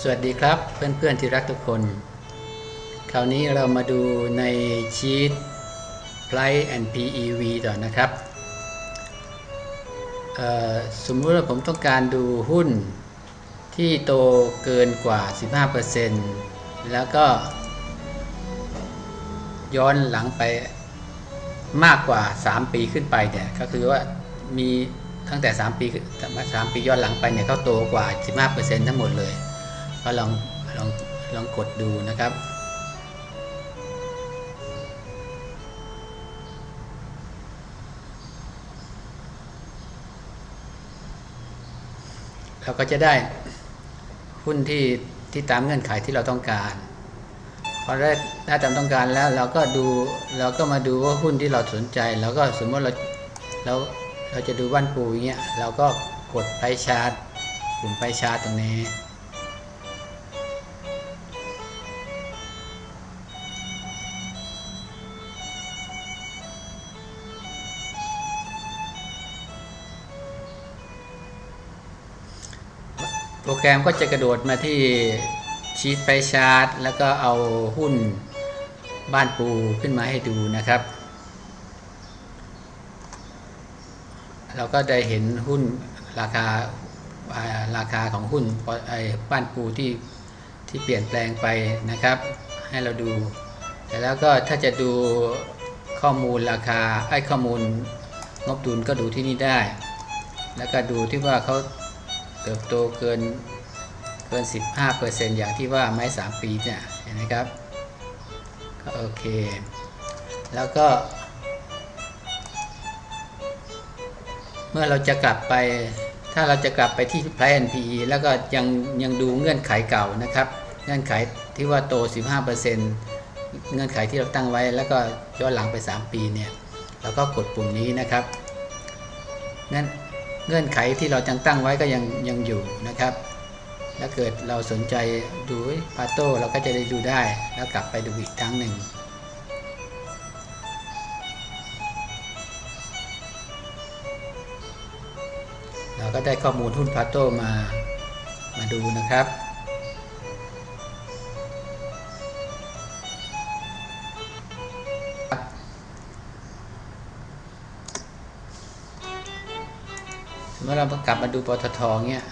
สวัสดีครับเพื่อนๆที่รักทุกคน คราวนี้เรามาดูในชีต Price and PEV ต่อนะครับ สมมุติว่าผมต้องการดูหุ้นที่โตเกินกว่า 15%แล้วก็ย้อนหลังไปมากกว่า 3 ปีขึ้นไปเนี่ยก็คือว่ามีตั้งแต่ 3 ปีสามปีย้อนหลังไปเนี่ยเขาโตกว่า 15%ทั้งหมดเลย ก็ลองลองลองกดดูนะครับ เราก็จะได้หุ้นที่ที่ตามเงื่อนไขที่เราต้องการพอได้ได้ตามต้องการแล้วเราก็ดูเราก็มาดูว่าหุ้นที่เราสนใจเราก็สมมติเราเราเราจะดูบ้านปูอย่างเงี้ยเราก็กดไปชาร์ตปุ่มไปชาร์ตตรงนี้ โปรแกรมก็จะกระโดดมาที่ชีตไปชาร์ตแล้วก็เอาหุ้นบ้านปูขึ้นมาให้ดูนะครับ เราก็ได้เห็นหุ้นราคาราคาของหุ้นไอ้บ้านปูที่ที่เปลี่ยนแปลงไปนะครับ ให้เราดูแต่แล้วก็ถ้าจะดูข้อมูลราคาไอ้ข้อมูลงบดุลก็ดูที่นี่ได้ แล้วก็ดูที่ว่าเขา เติบโตเกินเกิน 15%อย่างที่ว่าไม้ 3 ปีเนี่ยเห็นไหมครับก็โอเค แล้วก็ เมื่อเราจะกลับไปถ้าเราจะกลับไปที่ Price and PE แล้วก็ยังยังดูเงื่อนไขเก่านะครับ เงื่อนไขที่ว่าโต 15%เงื่อนไขที่เราตั้งไว้แล้วก็ย้อนหลังไป 3 ปีเนี่ยเราก็กดปุ่มนี้นะครับงั้น เงื่อนไขที่เราจังตั้งไว้ก็ยังยังอยู่นะครับถ้าเกิดเราสนใจดูพาโต้เราก็จะได้ดูได้แล้วกลับไปดูอีกครั้งหนึ่งเราก็ได้ข้อมูลหุ้นพาโต้มามาดูนะครับ เมื่อเรากลับมาดูปตทเนี่ย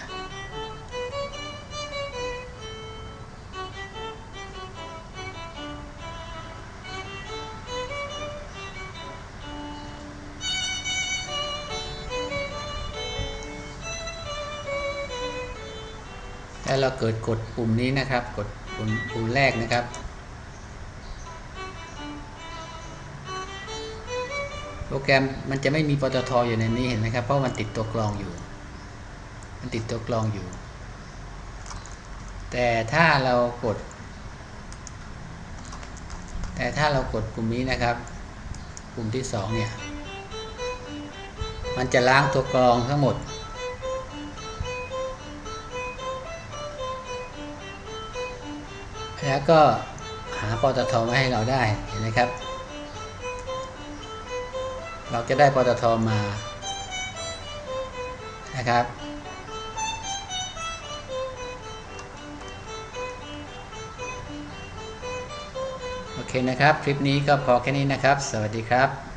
แล้วเราเกิดกดปุ่มนี้นะครับ กดปุ่มปุ่มแรกนะครับ โปรแกรมมันจะไม่มีปตทอยู่ในนี้เห็นไหมครับ เพราะมันติดตัวกรองอยู่ มันติดตัวกรองอยู่ แต่ถ้าเรากด แต่ถ้าเรากดปุ่มนี้นะครับปุ่มที่สองเนี่ย มันจะล้างตัวกรองทั้งหมด แล้วก็หาปตทมาให้เราได้เห็นไหมครับ เราจะได้ปตทมานะครับ โอเคนะครับ คลิปนี้ก็พอแค่นี้นะครับ สวัสดีครับ